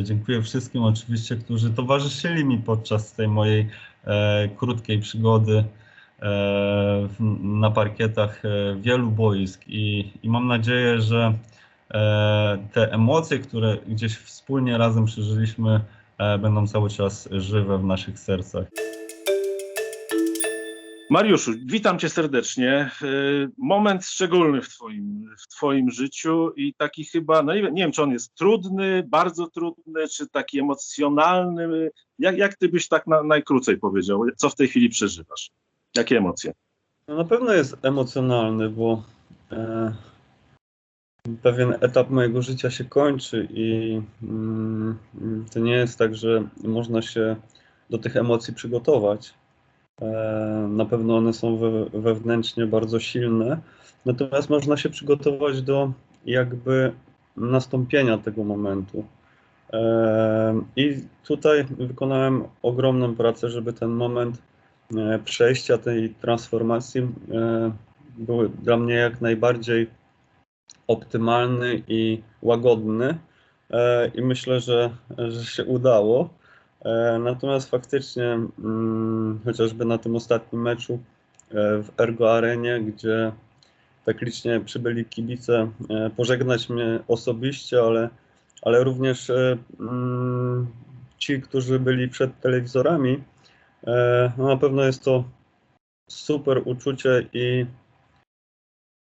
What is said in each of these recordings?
Dziękuję wszystkim oczywiście, którzy towarzyszyli mi podczas tej mojej e, krótkiej przygody e, na parkietach e, wielu boisk i, i mam nadzieję, że e, te emocje, które gdzieś wspólnie razem przeżyliśmy, e, będą cały czas żywe w naszych sercach. Mariuszu, witam cię serdecznie. Y, Moment szczególny w twoim, w twoim życiu i taki chyba, no nie wiem, czy on jest trudny, bardzo trudny, czy taki emocjonalny. Jak, jak ty byś tak na, najkrócej powiedział? Co w tej chwili przeżywasz? Jakie emocje? No na pewno jest emocjonalny, bo e, pewien etap mojego życia się kończy i mm, to nie jest tak, że można się do tych emocji przygotować. E, na pewno one są we, wewnętrznie bardzo silne, natomiast można się przygotować do jakby nastąpienia tego momentu. E, I tutaj wykonałem ogromną pracę, żeby ten moment e, przejścia tej transformacji był dla mnie jak najbardziej optymalny i łagodny. I myślę, że, że się udało. E, Natomiast faktycznie, mm, chociażby na tym ostatnim meczu e, w Ergo Arenie, gdzie tak licznie przybyli kibice e, pożegnać mnie osobiście, ale, ale również mm, ci, którzy byli przed telewizorami, no na pewno jest to super uczucie i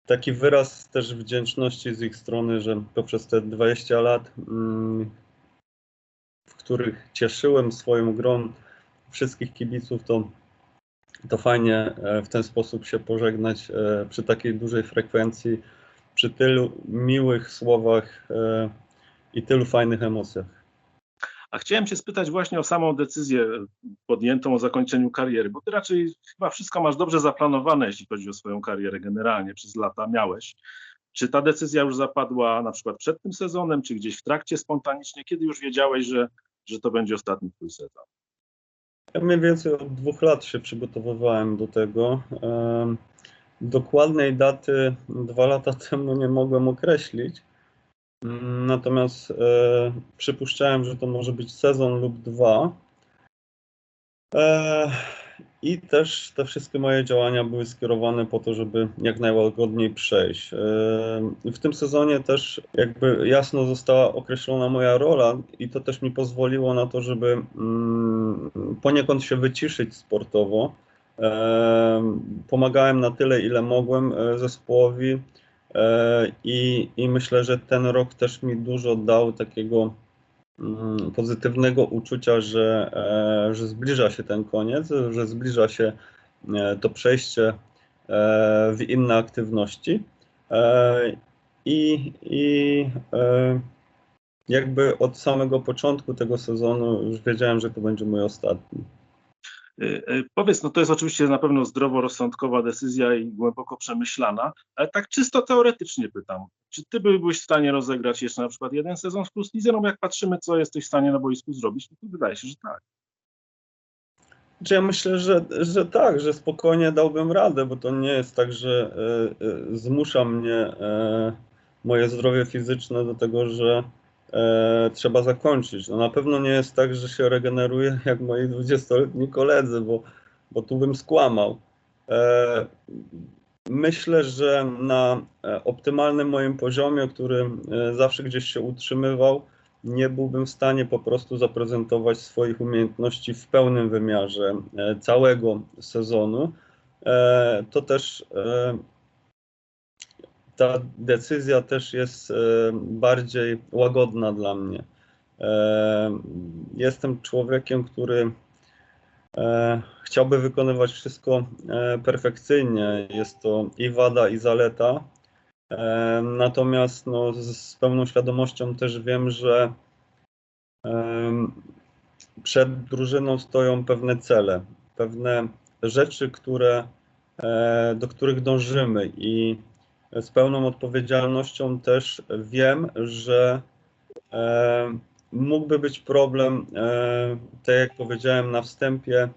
taki wyraz też wdzięczności z ich strony, że poprzez te 20 lat mm, których cieszyłem swoją grą wszystkich kibiców, to, to fajnie e, w ten sposób się pożegnać e, przy takiej dużej frekwencji, przy tylu miłych słowach e, i tylu fajnych emocjach. A chciałem cię spytać właśnie o samą decyzję podjętą o zakończeniu kariery, bo ty raczej chyba wszystko masz dobrze zaplanowane, jeśli chodzi o swoją karierę generalnie, przez lata miałeś. Czy ta decyzja już zapadła na przykład przed tym sezonem, czy gdzieś w trakcie spontanicznie, kiedy już wiedziałeś, że, że to będzie ostatni twój sezon? Ja mniej więcej od dwóch lat się przygotowywałem do tego. Dokładnej daty dwa lata temu nie mogłem określić. Natomiast e, przypuszczałem, że to może być sezon lub dwa. E, I też te wszystkie moje działania były skierowane po to, żeby jak najłagodniej przejść. E, W tym sezonie też jakby jasno została określona moja rola i to też mi pozwoliło na to, żeby mm, poniekąd się wyciszyć sportowo. E, Pomagałem na tyle, ile mogłem e, zespołowi e, i, i myślę, że ten rok też mi dużo dał takiego pozytywnego uczucia, że, e, że zbliża się ten koniec, że zbliża się e, to przejście e, w inne aktywności. I, i jakby od samego początku tego sezonu już wiedziałem, że to będzie mój ostatni. Powiedz, no to jest oczywiście na pewno zdroworozsądkowa decyzja i głęboko przemyślana, ale tak czysto teoretycznie pytam, czy ty byłbyś w stanie rozegrać jeszcze na przykład jeden sezon w Plus Lidze? No jak patrzymy, co jesteś w stanie na boisku zrobić, no to wydaje się, że tak. Czy ja myślę, że, że tak, że spokojnie dałbym radę, bo to nie jest tak, że e, e, zmusza mnie e, moje zdrowie fizyczne do tego, że trzeba zakończyć. No na pewno nie jest tak, że się regeneruję jak moi 20-letni koledzy, bo, bo tu bym skłamał. Myślę, że na e, optymalnym moim poziomie, który e, zawsze gdzieś się utrzymywał, nie byłbym w stanie po prostu zaprezentować swoich umiejętności w pełnym wymiarze e, całego sezonu. To też ta decyzja też jest bardziej łagodna dla mnie. Jestem człowiekiem, który chciałby wykonywać wszystko e, perfekcyjnie. Jest to i wada, i zaleta. E, Natomiast no, z, pełną świadomością też wiem, że przed drużyną stoją pewne cele, pewne rzeczy, które, e, do których dążymy i z pełną odpowiedzialnością też wiem, że e, mógłby być problem, e, tak jak powiedziałem na wstępie,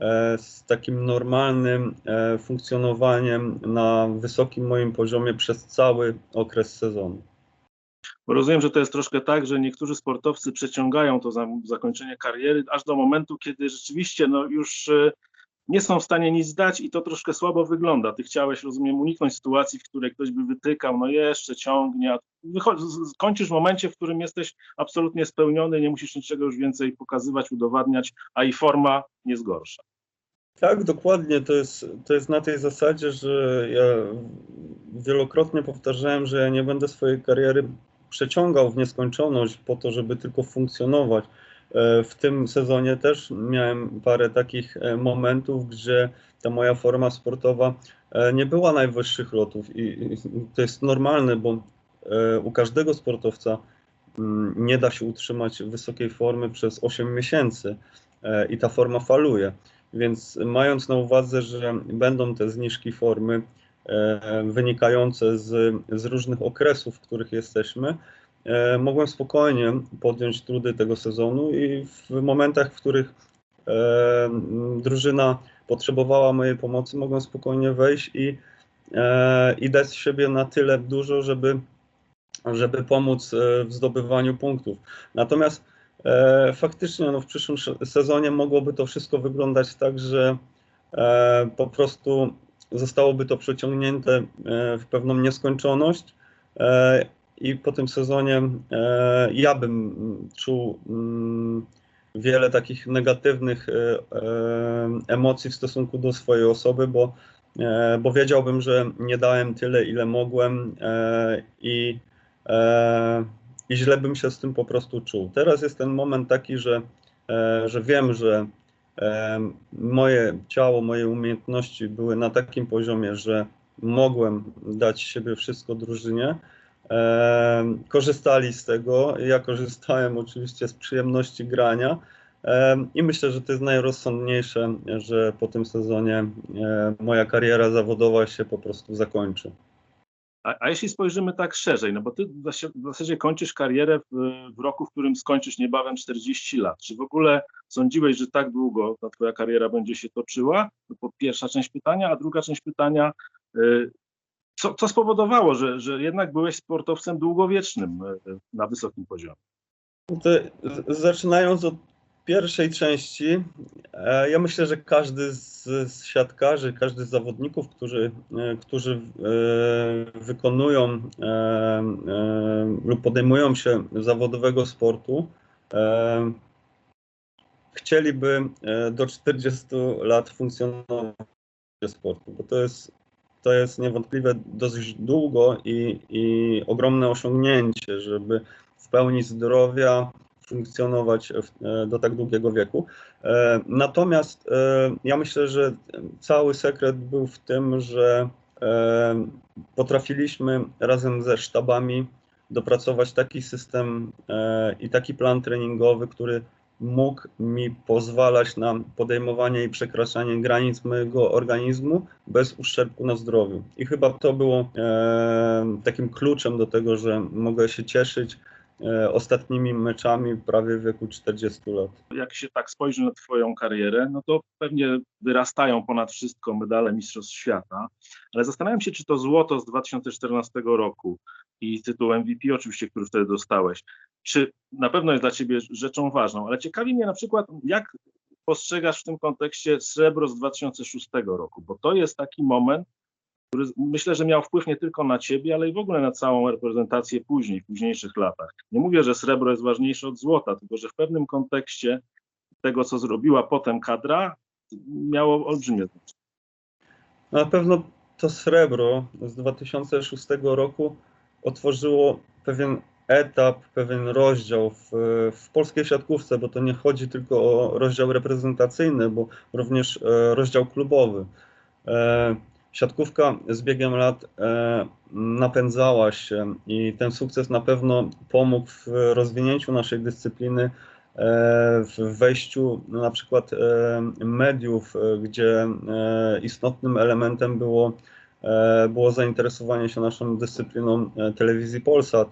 e, z takim normalnym e, funkcjonowaniem na wysokim moim poziomie przez cały okres sezonu. Bo rozumiem, że to jest troszkę tak, że niektórzy sportowcy przeciągają to za, zakończenie kariery aż do momentu, kiedy rzeczywiście no, już nie są w stanie nic dać i to troszkę słabo wygląda. Ty chciałeś, rozumiem, uniknąć sytuacji, w której ktoś by wytykał, no jeszcze ciągnie, a kończysz w momencie, w którym jesteś absolutnie spełniony, nie musisz niczego już więcej pokazywać, udowadniać, a i forma nie zgorsza. Tak, dokładnie. To jest, to jest na tej zasadzie, że ja wielokrotnie powtarzałem, że ja nie będę swojej kariery przeciągał w nieskończoność po to, żeby tylko funkcjonować. E, w tym sezonie też miałem parę takich e, momentów, gdzie ta moja forma sportowa e, nie była najwyższych lotów i to jest normalne, bo u każdego sportowca mm, nie da się utrzymać wysokiej formy przez 8 miesięcy i ta forma faluje. Więc mając na uwadze, że będą te zniżki formy wynikające z, z różnych okresów, w których jesteśmy, mogłem spokojnie podjąć trudy tego sezonu i w momentach, w których e, drużyna potrzebowała mojej pomocy, mogłem spokojnie wejść i, e, i dać z siebie na tyle dużo, żeby, żeby pomóc w zdobywaniu punktów. Natomiast faktycznie no, w przyszłym sezonie mogłoby to wszystko wyglądać tak, że po prostu zostałoby to przeciągnięte w pewną nieskończoność i po tym sezonie e, ja bym czuł mm, wiele takich negatywnych e, e, emocji w stosunku do swojej osoby, bo, bo wiedziałbym, że nie dałem tyle, ile mogłem i, i źle bym się z tym po prostu czuł. Teraz jest ten moment taki, że, że wiem, że moje ciało, moje umiejętności były na takim poziomie, że mogłem dać siebie wszystko drużynie korzystali z tego. Ja korzystałem oczywiście z przyjemności grania i myślę, że to jest najrozsądniejsze, że po tym sezonie moja kariera zawodowa się po prostu zakończy. A, a jeśli spojrzymy tak szerzej, no bo ty w zasadzie kończysz karierę w, w, roku, w którym skończysz niebawem 40 lat. Czy w ogóle sądziłeś, że tak długo ta twoja kariera będzie się toczyła? To pierwsza część pytania, a druga część pytania, y, co, co spowodowało, że, że jednak byłeś sportowcem długowiecznym e, na wysokim poziomie? To, zaczynając od pierwszej części, e, ja myślę, że każdy z, z siatkarzy, każdy z zawodników, którzy, e, którzy wykonują lub podejmują się zawodowego sportu, chcieliby do 40 lat funkcjonować w sportu, bo to jest to jest niewątpliwie dosyć długo i, i ogromne osiągnięcie, żeby w pełni zdrowia funkcjonować e, do tak długiego wieku. E, natomiast e, ja myślę, że cały sekret był w tym, że potrafiliśmy razem ze sztabami dopracować taki system i taki plan treningowy, który mógł mi pozwalać na podejmowanie i przekraczanie granic mojego organizmu bez uszczerbku na zdrowiu. I chyba to było e, takim kluczem do tego, że mogę się cieszyć ostatnimi meczami prawie w wieku 40 lat. Jak się tak spojrzy na Twoją karierę, no to pewnie wyrastają ponad wszystko medale Mistrzostw Świata, ale zastanawiam się, czy to złoto z 2014 roku i tytuł MVP oczywiście, który wtedy dostałeś, czy na pewno jest dla ciebie rzeczą ważną, ale ciekawi mnie na przykład, jak postrzegasz w tym kontekście srebro z 2006 roku, bo to jest taki moment, który myślę, że miał wpływ nie tylko na ciebie, ale i w ogóle na całą reprezentację później, w późniejszych latach. Nie mówię, że srebro jest ważniejsze od złota, tylko że w pewnym kontekście tego, co zrobiła potem kadra, miało olbrzymie znaczenie. Na pewno to srebro z 2006 roku otworzyło pewien etap, pewien rozdział w, w polskiej siatkówce, bo to nie chodzi tylko o rozdział reprezentacyjny, bo również e, rozdział klubowy. E, siatkówka z biegiem lat e, napędzała się i ten sukces na pewno pomógł w rozwinięciu naszej dyscypliny, w wejściu na przykład mediów, gdzie istotnym elementem było, było zainteresowanie się naszą dyscypliną telewizji Polsat.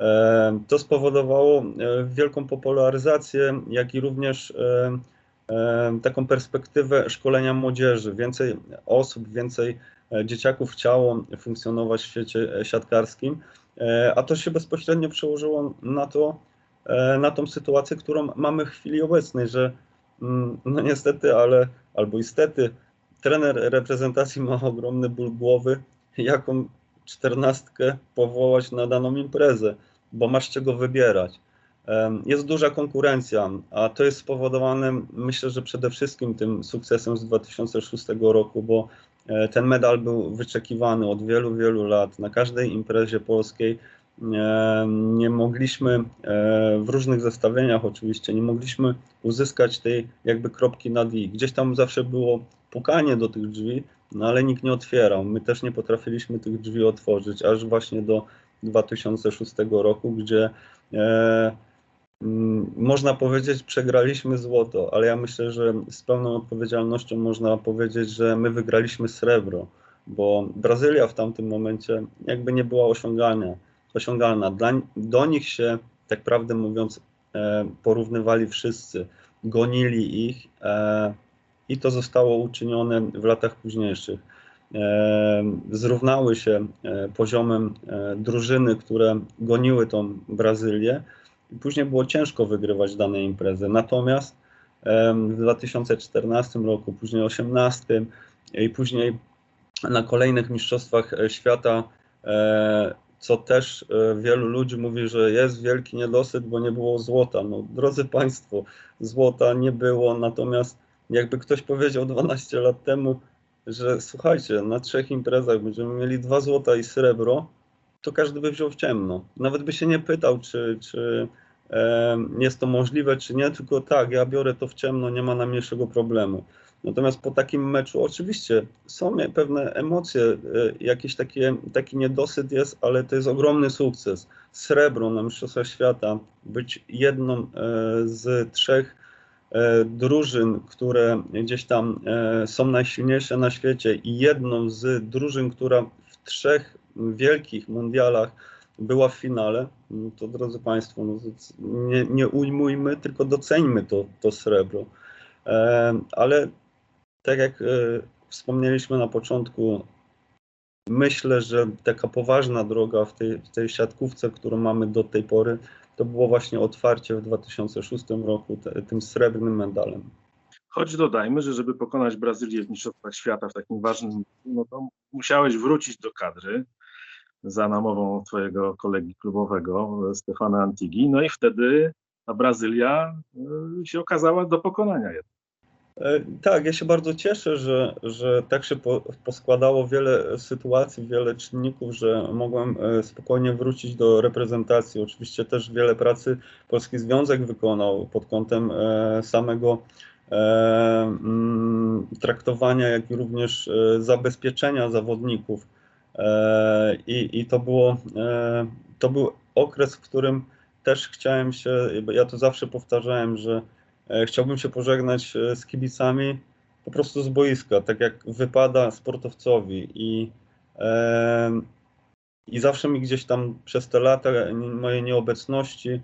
E, to spowodowało e, wielką popularyzację, jak i również e, taką perspektywę szkolenia młodzieży. Więcej osób, więcej dzieciaków chciało funkcjonować w świecie siatkarskim a to się bezpośrednio przełożyło na to, na tą sytuację, którą mamy w chwili obecnej, że mm, no niestety, ale albo istety, trener reprezentacji ma ogromny ból głowy, jaką czternastkę powołać na daną imprezę, bo masz czego wybierać. Jest duża konkurencja, a to jest spowodowane myślę, że przede wszystkim tym sukcesem z 2006 roku, bo e, ten medal był wyczekiwany od wielu, wielu lat na każdej imprezie polskiej. Nie mogliśmy e, w różnych zestawieniach oczywiście, nie mogliśmy uzyskać tej jakby kropki nad i. Gdzieś tam zawsze było pukanie do tych drzwi, no ale nikt nie otwierał. My też nie potrafiliśmy tych drzwi otworzyć, aż właśnie do 2006 roku, gdzie e, można powiedzieć, przegraliśmy złoto, ale ja myślę, że z pełną odpowiedzialnością można powiedzieć, że my wygraliśmy srebro, bo Brazylia w tamtym momencie jakby nie była osiągalna. osiągalna. Dla, do nich się, tak prawdę mówiąc, e, porównywali wszyscy, gonili ich e, i to zostało uczynione w latach późniejszych. E, zrównały się e, poziomem e, drużyny, które goniły tą Brazylię i później było ciężko wygrywać dane imprezy. Natomiast w 2014 roku, później 2018 i później na kolejnych mistrzostwach e, świata, e, co też e, wielu ludzi mówi, że jest wielki niedosyt, bo nie było złota. No, drodzy Państwo, złota nie było, natomiast jakby ktoś powiedział 12 lat temu, że słuchajcie, na trzech imprezach będziemy mieli dwa złota i srebro, to każdy by wziął w ciemno. Nawet by się nie pytał, czy, czy jest to możliwe, czy nie, tylko tak, ja biorę to w ciemno, nie ma najmniejszego problemu. Natomiast po takim meczu oczywiście są pewne emocje, e, jakiś taki, taki niedosyt jest, ale to jest ogromny sukces. Srebro na Mistrzostwach Świata, być jedną e, z trzech e, drużyn, które gdzieś tam są najsilniejsze na świecie i jedną z drużyn, która w trzech wielkich mundialach była w finale, no to drodzy Państwo, no nie, nie ujmujmy, tylko doceńmy to, to srebro. E, ale tak jak e, wspomnieliśmy na początku, myślę, że taka poważna droga w tej, w tej siatkówce, którą mamy do tej pory, to było właśnie otwarcie w 2006 roku te, tym srebrnym medalem. Choć dodajmy, że żeby pokonać Brazylię w Mistrzostwach Świata w takim ważnym, no to musiałeś wrócić do kadry za namową twojego kolegi klubowego Stefana Antigi. No i wtedy ta Brazylia e, się okazała do pokonania jednak. E, tak, ja się bardzo cieszę, że, że tak się po, poskładało wiele sytuacji, wiele czynników, że mogłem e, spokojnie wrócić do reprezentacji. Oczywiście też wiele pracy Polski Związek wykonał pod kątem samego traktowania, jak i również zabezpieczenia zawodników E, I, i to, było, e, to był okres, w którym też chciałem się, ja to zawsze powtarzałem, że e, chciałbym się pożegnać z kibicami po prostu z boiska, tak jak wypada sportowcowi. I, i zawsze mi gdzieś tam przez te lata mojej nieobecności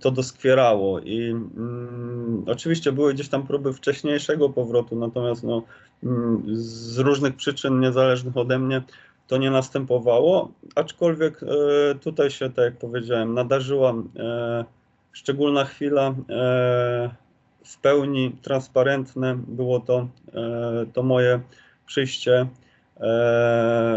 to doskwierało i mm, oczywiście były gdzieś tam próby wcześniejszego powrotu, natomiast no, mm, z różnych przyczyn niezależnych ode mnie to nie następowało, aczkolwiek e, tutaj się, tak jak powiedziałem, nadarzyła e, szczególna chwila, e, w pełni transparentne było to, to moje przyjście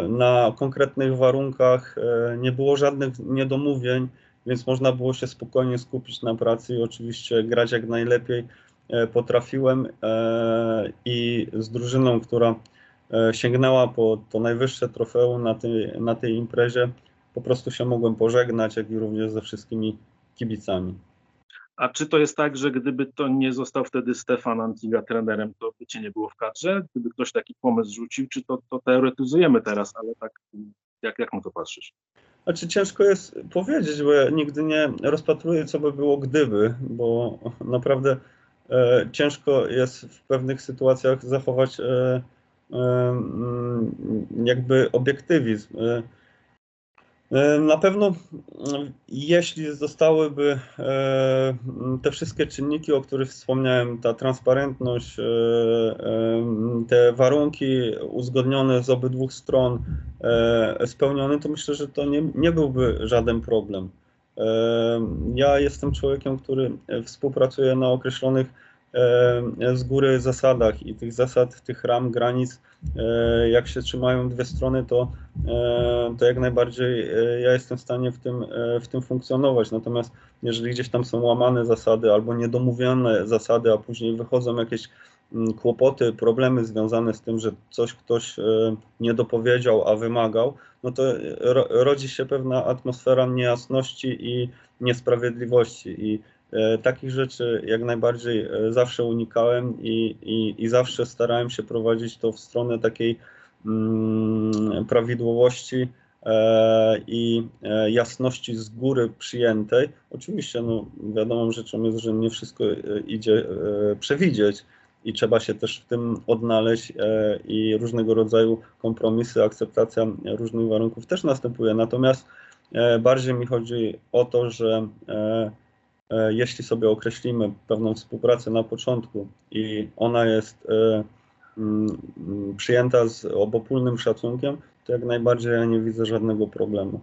na konkretnych warunkach, nie było żadnych niedomówień, więc można było się spokojnie skupić na pracy i oczywiście grać jak najlepiej e, potrafiłem e, i z drużyną, która e, sięgnęła po to najwyższe trofeum na tej, na tej imprezie, po prostu się mogłem pożegnać, jak i również ze wszystkimi kibicami. A czy to jest tak, że gdyby to nie został wtedy Stefan Antiga trenerem, to by cię nie było w kadrze? Gdyby ktoś taki pomysł rzucił, czy to, to teoretyzujemy teraz, ale tak jak, jak na to patrzysz? Znaczy ciężko jest powiedzieć, bo ja nigdy nie rozpatruję, co by było gdyby, bo naprawdę e, ciężko jest w pewnych sytuacjach zachować e, e, jakby obiektywizm. E, na pewno, mm, jeśli zostałyby e, te wszystkie czynniki, o których wspomniałem, ta transparentność, e, te warunki uzgodnione z obydwu stron spełnione, to myślę, że to nie, nie byłby żaden problem. Ja jestem człowiekiem, który współpracuje na określonych z góry zasadach i tych zasad, tych ram, granic, e, jak się trzymają dwie strony, to, e, to jak najbardziej e, ja jestem w stanie w tym, w tym funkcjonować. Natomiast jeżeli gdzieś tam są łamane zasady albo niedomówione zasady, a później wychodzą jakieś mm, kłopoty, problemy związane z tym, że coś ktoś nie dopowiedział, a wymagał, no to rodzi się pewna atmosfera niejasności i niesprawiedliwości. I E, takich rzeczy jak najbardziej e, zawsze unikałem i, i, i zawsze starałem się prowadzić to w stronę takiej mm, prawidłowości e, i jasności z góry przyjętej. Oczywiście, no, wiadomą rzeczą jest, że nie wszystko idzie przewidzieć i trzeba się też w tym odnaleźć i różnego rodzaju kompromisy, akceptacja różnych warunków też następuje. Natomiast bardziej mi chodzi o to, że E, jeśli sobie określimy pewną współpracę na początku i ona jest e, mm, przyjęta z obopólnym szacunkiem, to jak najbardziej ja nie widzę żadnego problemu.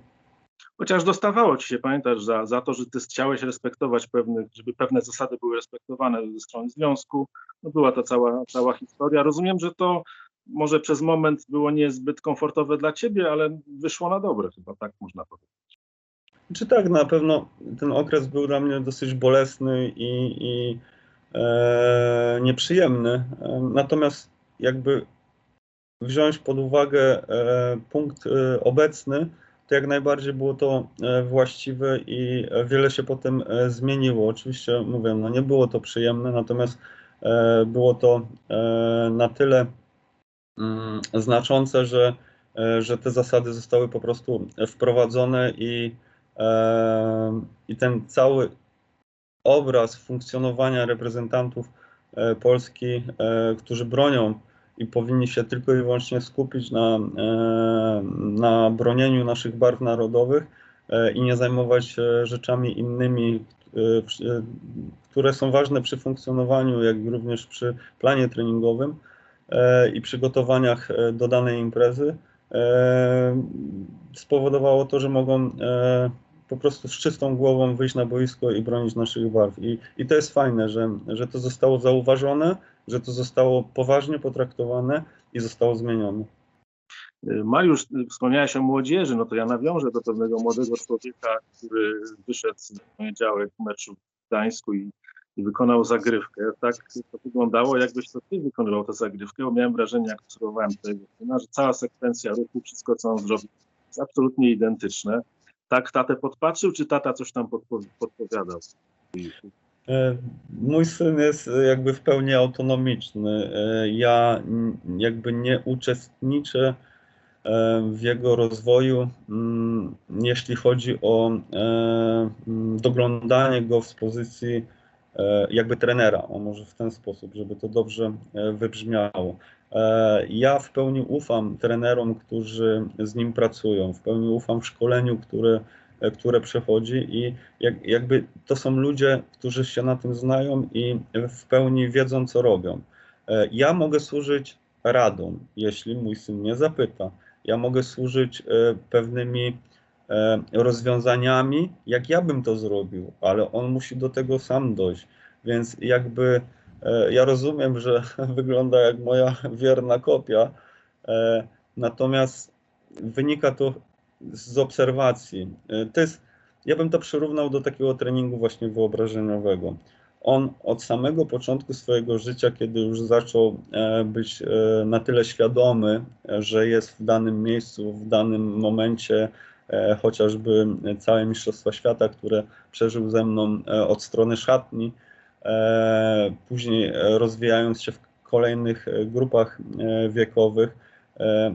Chociaż dostawało ci się, pamiętasz, za, za to, że ty chciałeś respektować pewne, żeby pewne zasady były respektowane ze strony związku. No była ta cała, cała historia. Rozumiem, że to może przez moment było niezbyt komfortowe dla ciebie, ale wyszło na dobre, chyba tak można powiedzieć. Czy tak, na pewno ten okres był dla mnie dosyć bolesny i, i e, nieprzyjemny. E, natomiast jakby wziąć pod uwagę e, punkt e, obecny, to jak najbardziej było to e, właściwe i wiele się potem e, zmieniło. Oczywiście mówię, no nie było to przyjemne, natomiast było to na tyle mm, znaczące, że, że te zasady zostały po prostu wprowadzone i i ten cały obraz funkcjonowania reprezentantów e, Polski, e, którzy bronią i powinni się tylko i wyłącznie skupić na, e, na bronieniu naszych barw narodowych i nie zajmować się rzeczami innymi, które są ważne przy funkcjonowaniu, jak również przy planie treningowym i przygotowaniach do danej imprezy, spowodowało to, że mogą po prostu z czystą głową wyjść na boisko i bronić naszych barw. I, i to jest fajne, że, że to zostało zauważone, że to zostało poważnie potraktowane i zostało zmienione. Mariusz, wspomniałeś o młodzieży, no to ja nawiążę do pewnego młodego człowieka, który wyszedł w poniedziałek meczu w Gdańsku i, i wykonał zagrywkę. Tak to wyglądało, jakbyś to ty wykonywał tę zagrywkę, bo miałem wrażenie, jak obserwowałem tego że cała sekwencja ruchu, wszystko co on zrobił, jest absolutnie identyczne tak tatę podpatrzył, czy tata coś tam podpowiadał? E, mój syn jest jakby w pełni autonomiczny. E, ja jakby nie uczestniczę e, w jego rozwoju, jeśli chodzi o doglądanie go z pozycji jakby trenera, o może w ten sposób, żeby to dobrze wybrzmiało. E, ja w pełni ufam trenerom, którzy z nim pracują, w pełni ufam w szkoleniu, które, które przechodzi i jak, jakby to są ludzie, którzy się na tym znają i w pełni wiedzą, co robią. E, ja mogę służyć radą, jeśli mój syn mnie zapyta. Ja mogę służyć e, pewnymi rozwiązaniami, jak ja bym to zrobił, ale on musi do tego sam dojść. Więc jakby E, ja rozumiem, że wygląda jak moja wierna kopia, e, natomiast wynika to z obserwacji. E, to jest, ja bym to przyrównał do takiego treningu właśnie wyobrażeniowego. On od samego początku swojego życia, kiedy już zaczął być na tyle świadomy, że jest w danym miejscu, w danym momencie, chociażby całe Mistrzostwa Świata, które przeżył ze mną od strony szatni, E, później e, rozwijając się w kolejnych e, grupach wiekowych,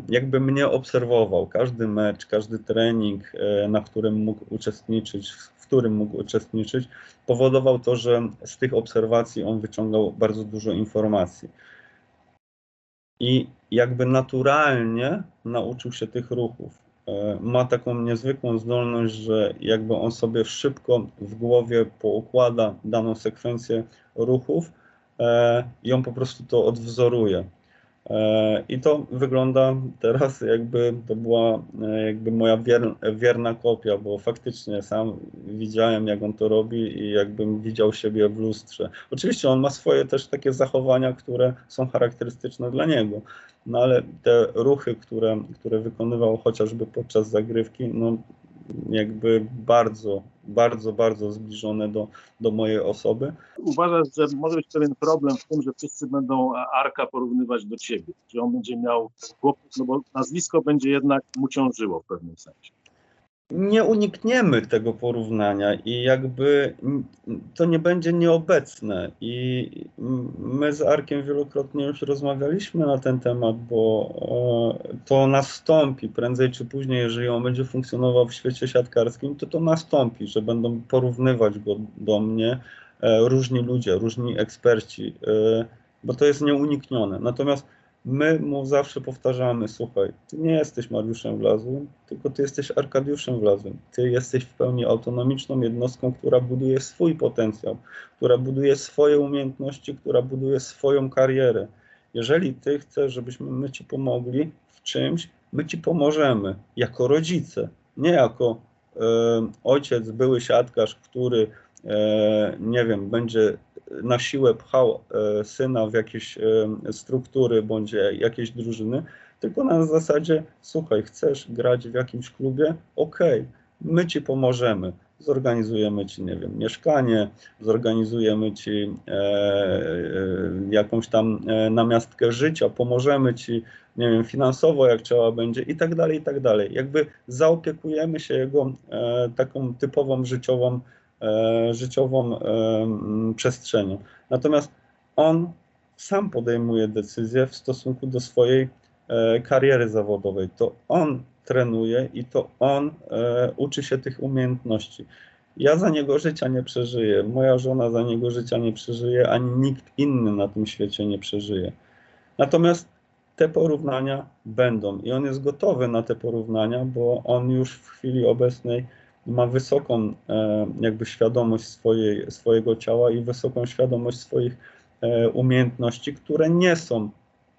jakby mnie obserwował. Każdy mecz, każdy trening, na którym mógł uczestniczyć, w którym mógł uczestniczyć, powodował to, że z tych obserwacji on wyciągał bardzo dużo informacji. I jakby naturalnie nauczył się tych ruchów. E, ma taką niezwykłą zdolność, że jakby on sobie szybko w głowie poukłada daną sekwencję ruchów e, i on po prostu to odwzoruje. E, I to wygląda teraz jakby to była e, jakby moja wierna kopia, bo faktycznie sam widziałem jak on to robi i jakbym widział siebie w lustrze. Oczywiście on ma swoje też takie zachowania, które są charakterystyczne dla niego, no ale te ruchy, które, które wykonywał chociażby podczas zagrywki, no jakby bardzo, bardzo, bardzo zbliżone do, do mojej osoby. Uważasz, że może być pewien problem w tym, że wszyscy będą Arka porównywać do ciebie, że on będzie miał kłopot, no bo nazwisko będzie jednak mu ciążyło w pewnym sensie nie unikniemy tego porównania i jakby to nie będzie nieobecne. I my z Arkiem wielokrotnie już rozmawialiśmy na ten temat, bo to nastąpi prędzej czy później, jeżeli on będzie funkcjonował w świecie siatkarskim, to to nastąpi, że będą porównywać go do mnie e, różni ludzie, różni eksperci, e, bo to jest nieuniknione. Natomiast My mu zawsze powtarzamy, słuchaj, ty nie jesteś Mariuszem Wlazłym, tylko ty jesteś Arkadiuszem Wlazłym. Ty jesteś w pełni autonomiczną jednostką, która buduje swój potencjał, która buduje swoje umiejętności, która buduje swoją karierę. Jeżeli ty chcesz, żebyśmy my ci pomogli w czymś, my ci pomożemy jako rodzice, nie jako e, ojciec, były siatkarz, który e, nie wiem, będzie na siłę pchał e, syna w jakieś e, struktury bądź jakieś drużyny, tylko na zasadzie, słuchaj, chcesz grać w jakimś klubie? Okej, okay, my ci pomożemy. Zorganizujemy ci, nie wiem, mieszkanie, zorganizujemy ci e, e, jakąś tam e, namiastkę życia, pomożemy ci, nie wiem, finansowo, jak trzeba będzie i tak dalej, i tak dalej. Jakby zaopiekujemy się jego e, taką typową życiową E, życiową e, przestrzenią. Natomiast on sam podejmuje decyzje w stosunku do swojej e, kariery zawodowej. To on trenuje i to on uczy się tych umiejętności. Ja za niego życia nie przeżyję, moja żona za niego życia nie przeżyje, ani nikt inny na tym świecie nie przeżyje. Natomiast te porównania będą i on jest gotowy na te porównania, bo on już w chwili obecnej ma wysoką e, jakby świadomość swojej, swojego ciała i wysoką świadomość swoich e, umiejętności, które nie są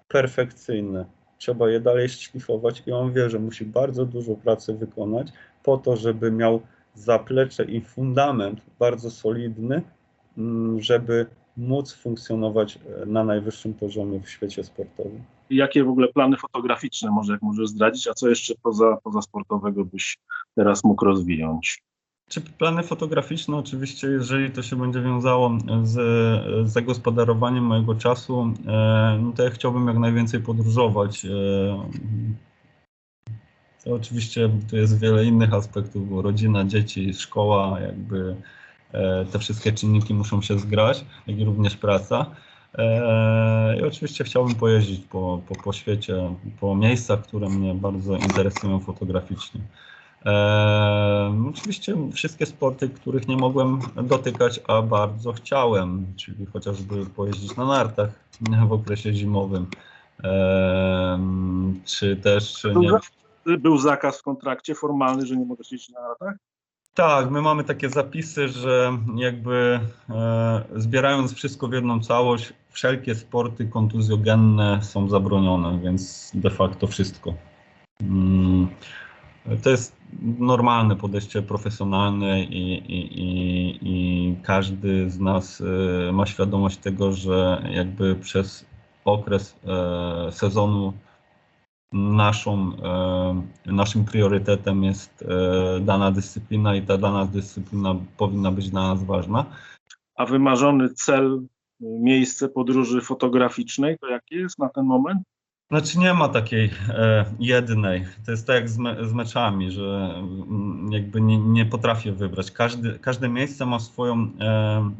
perfekcyjne. Trzeba je dalej szlifować i on wie, że musi bardzo dużo pracy wykonać po to, żeby miał zaplecze i fundament bardzo solidny, mm, żeby móc funkcjonować e, na najwyższym poziomie w świecie sportowym. Jakie w ogóle plany fotograficzne może, jak możesz zdradzić, a co jeszcze poza, poza sportowego byś teraz mógł rozwinąć? Czy plany fotograficzne, oczywiście, jeżeli to się będzie wiązało z, z zagospodarowaniem mojego czasu, e, no to ja chciałbym jak najwięcej podróżować. E, to oczywiście tu jest wiele innych aspektów, bo rodzina, dzieci, szkoła, jakby E, te wszystkie czynniki muszą się zgrać, jak i również praca. E, I oczywiście chciałbym pojeździć po, po, po świecie, po miejscach, które mnie bardzo interesują fotograficznie. E, oczywiście wszystkie sporty, których nie mogłem dotykać, a bardzo chciałem, czyli chociażby pojeździć na nartach w okresie zimowym, e, czy też... Nie... Był zakaz w kontrakcie formalny, że nie mogę jeździć na nartach? Tak, my mamy takie zapisy, że jakby e, zbierając wszystko w jedną całość, wszelkie sporty kontuzjogenne są zabronione, więc de facto wszystko. Mm, to jest normalne podejście profesjonalne i, i, i, i każdy z nas e, ma świadomość tego, że jakby przez okres e, sezonu naszą, e, naszym priorytetem jest e, dana dyscyplina i ta dana dyscyplina powinna być dla nas ważna. A wymarzony cel, miejsce podróży fotograficznej, to jakie jest na ten moment? Znaczy nie ma takiej e, jednej. To jest tak jak z, me, z meczami, że m, jakby nie, nie, potrafię wybrać. Każdy, każde miejsce ma swoją e,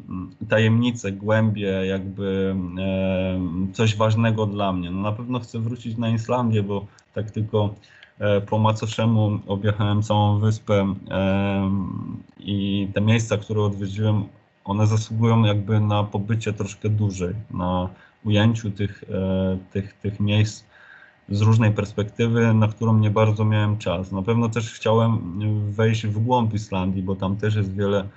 tajemnicę, głębię, jakby e, coś ważnego dla mnie. No na pewno chcę wrócić na Islandię, bo tak tylko e, po macoszemu objechałem całą wyspę e, i te miejsca, które odwiedziłem, one zasługują jakby na pobycie troszkę dłużej, na ujęciu tych, e, tych, tych miejsc z różnej perspektywy, na którą nie bardzo miałem czas. Na pewno też chciałem wejść w głąb Islandii, bo tam też jest wiele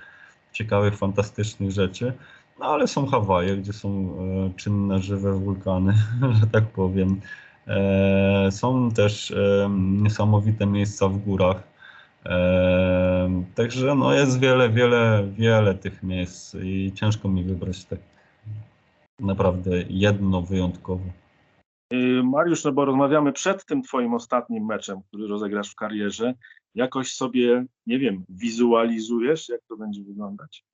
ciekawych, fantastycznych rzeczy. No ale są Hawaje, gdzie są e, czynne, żywe wulkany, że tak powiem. E, są też niesamowite miejsca w górach. Także no jest wiele, wiele, wiele tych miejsc i ciężko mi wybrać tak naprawdę jedno wyjątkowo. Y, Mariusz, no bo rozmawiamy przed tym twoim ostatnim meczem, który rozegrasz w karierze. Jakoś sobie, nie wiem, wizualizujesz, jak to będzie wyglądać?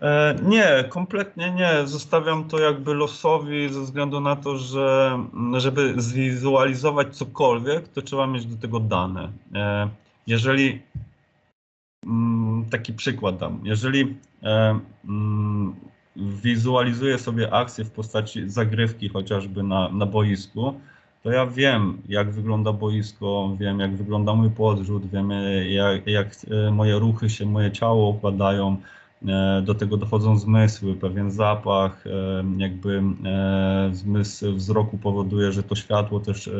E, Nie, kompletnie nie. Zostawiam to jakby losowi ze względu na to, że żeby zwizualizować cokolwiek, to trzeba mieć do tego dane. E, Jeżeli mm, taki przykład dam, jeżeli e, mm, wizualizuję sobie akcję w postaci zagrywki chociażby na, na boisku, to ja wiem, jak wygląda boisko, wiem, jak wygląda mój podrzut, wiem, jak, jak e, moje ruchy się, moje ciało układają. E, Do tego dochodzą zmysły, pewien zapach, e, jakby zmysł wzroku powoduje, że to światło też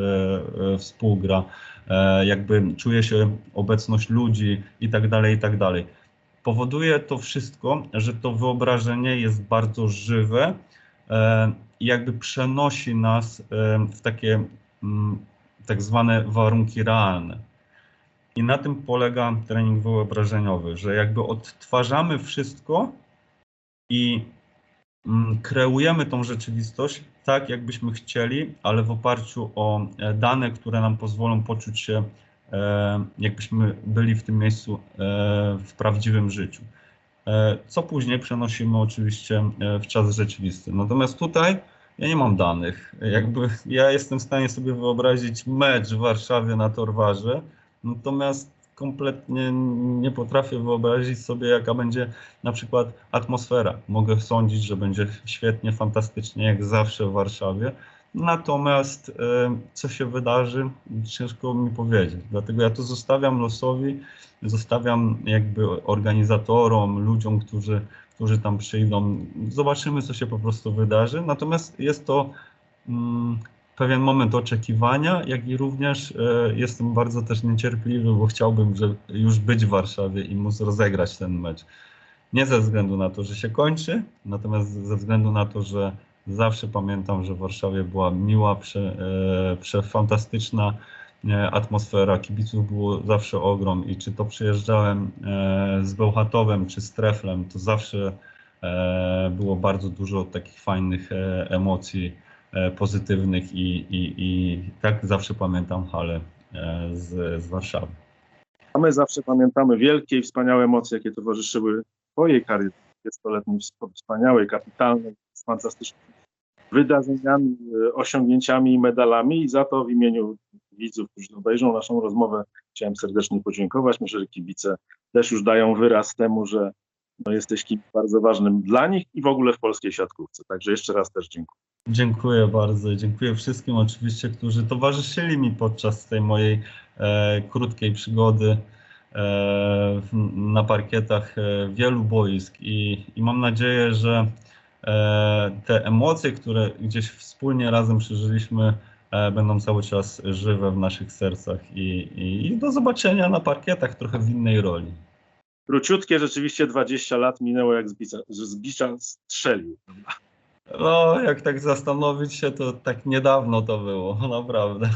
współgra, jakby czuje się obecność ludzi i tak dalej, i tak dalej. Powoduje to wszystko, że to wyobrażenie jest bardzo żywe e, i jakby przenosi nas e, w takie mm, tak zwane warunki realne. I na tym polega trening wyobrażeniowy, że jakby odtwarzamy wszystko i mm, kreujemy tą rzeczywistość tak, jakbyśmy chcieli, ale w oparciu o e, dane, które nam pozwolą poczuć się, jakbyśmy byli w tym miejscu e, w prawdziwym życiu. E, Co później przenosimy oczywiście e, w czas rzeczywisty. Natomiast tutaj ja nie mam danych. Jakby ja jestem w stanie sobie wyobrazić mecz w Warszawie na Torwarze, Natomiast kompletnie nie potrafię wyobrazić sobie, jaka będzie na przykład atmosfera. Mogę sądzić, że będzie świetnie, fantastycznie, jak zawsze w Warszawie. Natomiast e, co się wydarzy, ciężko mi powiedzieć. Dlatego ja to zostawiam losowi, zostawiam jakby organizatorom, ludziom, którzy, którzy tam przyjdą. Zobaczymy, co się po prostu wydarzy. Natomiast jest to mm, pewien moment oczekiwania, jak i również e, jestem bardzo też niecierpliwy, bo chciałbym że już być w Warszawie i móc rozegrać ten mecz. Nie ze względu na to, że się kończy, natomiast ze względu na to, że zawsze pamiętam, że w Warszawie była miła, prze, e, przefantastyczna e, atmosfera, kibiców było zawsze ogrom i czy to przyjeżdżałem e, z Bełchatowem czy z Treflem, to zawsze było bardzo dużo takich fajnych emocji pozytywnych i, i, i tak zawsze pamiętam halę e, z, z Warszawy. A my zawsze pamiętamy wielkie i wspaniałe emocje, jakie towarzyszyły twojej karierze 20-letniej, wspaniałej, kapitalnej, z fantastycznymi wydarzeniami, e, osiągnięciami i medalami i za to w imieniu widzów, którzy obejrzą naszą rozmowę, chciałem serdecznie podziękować. Myślę, że kibice też już dają wyraz temu, że no, jesteś kimś bardzo ważnym dla nich i w ogóle w polskiej siatkówce. Także jeszcze raz też dziękuję. Dziękuję bardzo. Dziękuję wszystkim oczywiście, którzy towarzyszyli mi podczas tej mojej e, krótkiej przygody e, na parkietach e, wielu boisk i, i mam nadzieję, że te emocje, które gdzieś wspólnie razem przeżyliśmy, e, będą cały czas żywe w naszych sercach i, i, i do zobaczenia na parkietach trochę w innej roli. Króciutkie rzeczywiście 20 lat minęło, jak z bicza, z bicza strzelił. No, jak tak zastanowić się, to tak niedawno to było, naprawdę.